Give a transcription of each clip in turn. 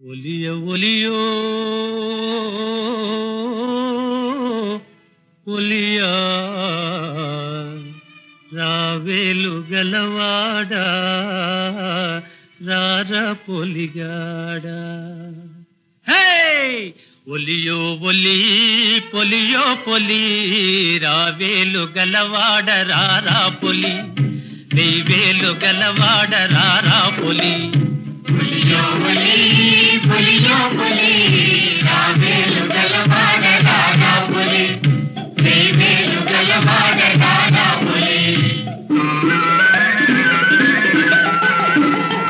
ఒలియ oleo ఒలియా రావేలు గలవాడా రారా పొలిగాడా. Oleo Oli polio Poli రావేలు గలవాడ రారా పొలి వెయ్యేలు గలవాడ రారా పొలి. ఒలియో ఒలి పులియో పులి రావేలు గలవాడ రాధా పులి దేవేలు గలవాడ రాధా పులి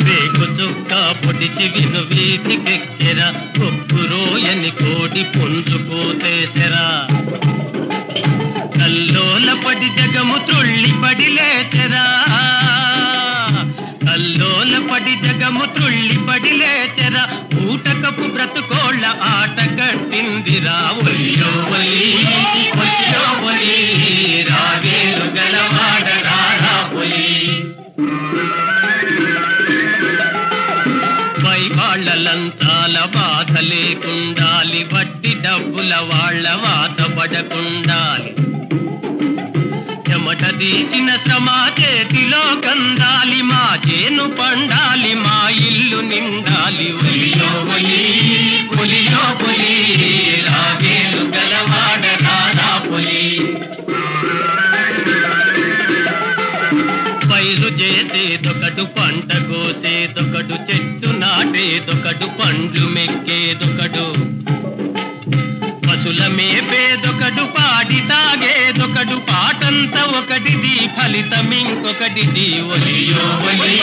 రేకు చుక్క పొడిచి విను వీధికెక్కెర కొప్పు రోయని కోడి కల్లోల పడి జగము త్రుళ్ళి పడి లేచెరా. కల్లోల పడి జగము త్రుళ్ళి పడి లేచెరా ఊటకపు బ్రతుకోళ్ళ ఆట కట్టిందిరా ఒలియో ఒలి ఒలియో ఒలి రావేలు గలవాడ రారా ఒలి పై వాళ్ళ లంచాల బాధ లేకుండాలి వడ్డీ డబ్బుల వాళ్ళ వాత పడకుండాలి. చెమట తీసిన శ్రమ చేతిలో కందాలి మా చేను పండాలి మా ఇల్లు నిండాలి. ఒలియో ఒలి పులియో పులి గలవాడ పులి పైరు చేసేదొకడు పంట కోసేదొకడు చెట్టు నాటేదొకడు పండ్లు మెక్కేదొకడు పశుల మేపేదొకడు పాడి తాగేదొకడు పాటంత ఒకటిది ఫలితం ఇంకొకటిది. ఒలియో ఒలి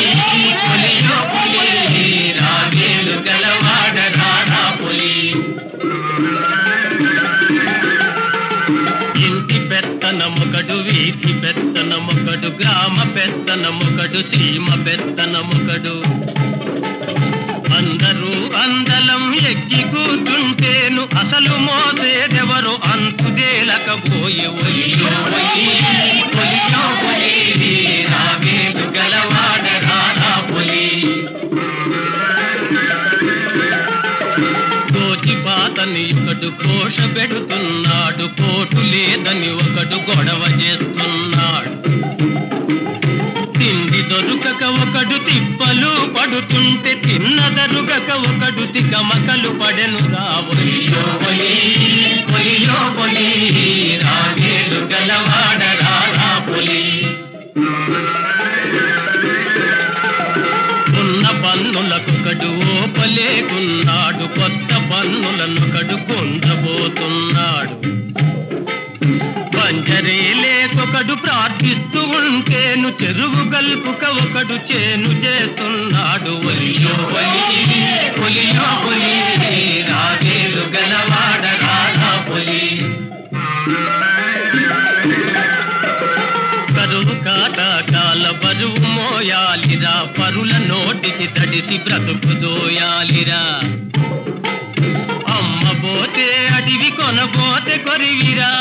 పెత్తనమొకడు వీధి పెత్తనమొకడు గ్రామ పెత్తనమొకడు సీమ పెత్తనమొకడు అందరూ అందలం ఎక్కి కూతుంటేను అసలు మోసేదెవరు అంతుదేలకపోయే ఒలియో ఒలి ఒలియో ఒలి రాగేడు గలవాడ రారా పొలి ఒకడు కోష పెడుతున్నాడు కోటు లేదని ఒకడు గొడవ చేస్తున్నాడు. తిండి దొరుకక ఒకడు తిప్పలు పడుతుంటే తిన్న దొరుకక ఒకడు తికమకలు పడెను రాగేలు గలవాడ రారా పొలి ఉన్న పన్నులకొకడు ఓపలేకున్నాడు కొత్త పన్నులనొకడు పొందబోతున్నాడు చెరువు కల్పుక ఒకడు చేను చేస్తున్నాడు. ఒలియో ఒలి ఒలియో ఒలి రాగేలు గలవాడ రాధా పొలి కరువు కాటకాల బరువు మోయాలిరా పరుల నోటికి తడిసి బ్రతుకు దోయాలిరా. అమ్మ పోతే అడివి కొనబోతే కొరివిరా.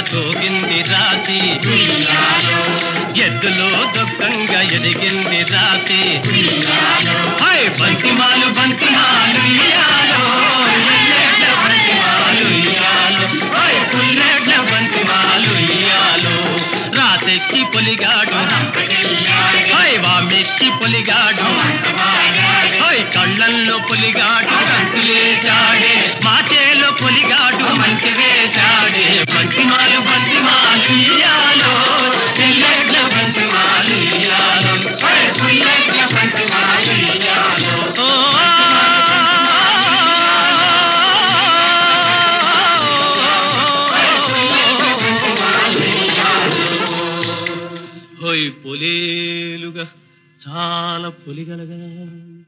తోగింది రాతి. ఎద్దులో దుఃఖంగా ఎదిగింది రాతి. ఉయ్యాలో. బంతిమాలు బంతిమాలు ఇయ్యాలో. బంతిమాలు పుల్లెడ్ల బంతిమాలు పొలిగాడు. వామెక్కి పొలిగాడు. కళ్ళల్లో పొలిగాడు. పోయి పొలేలుగా చాలా పొలిగలగా.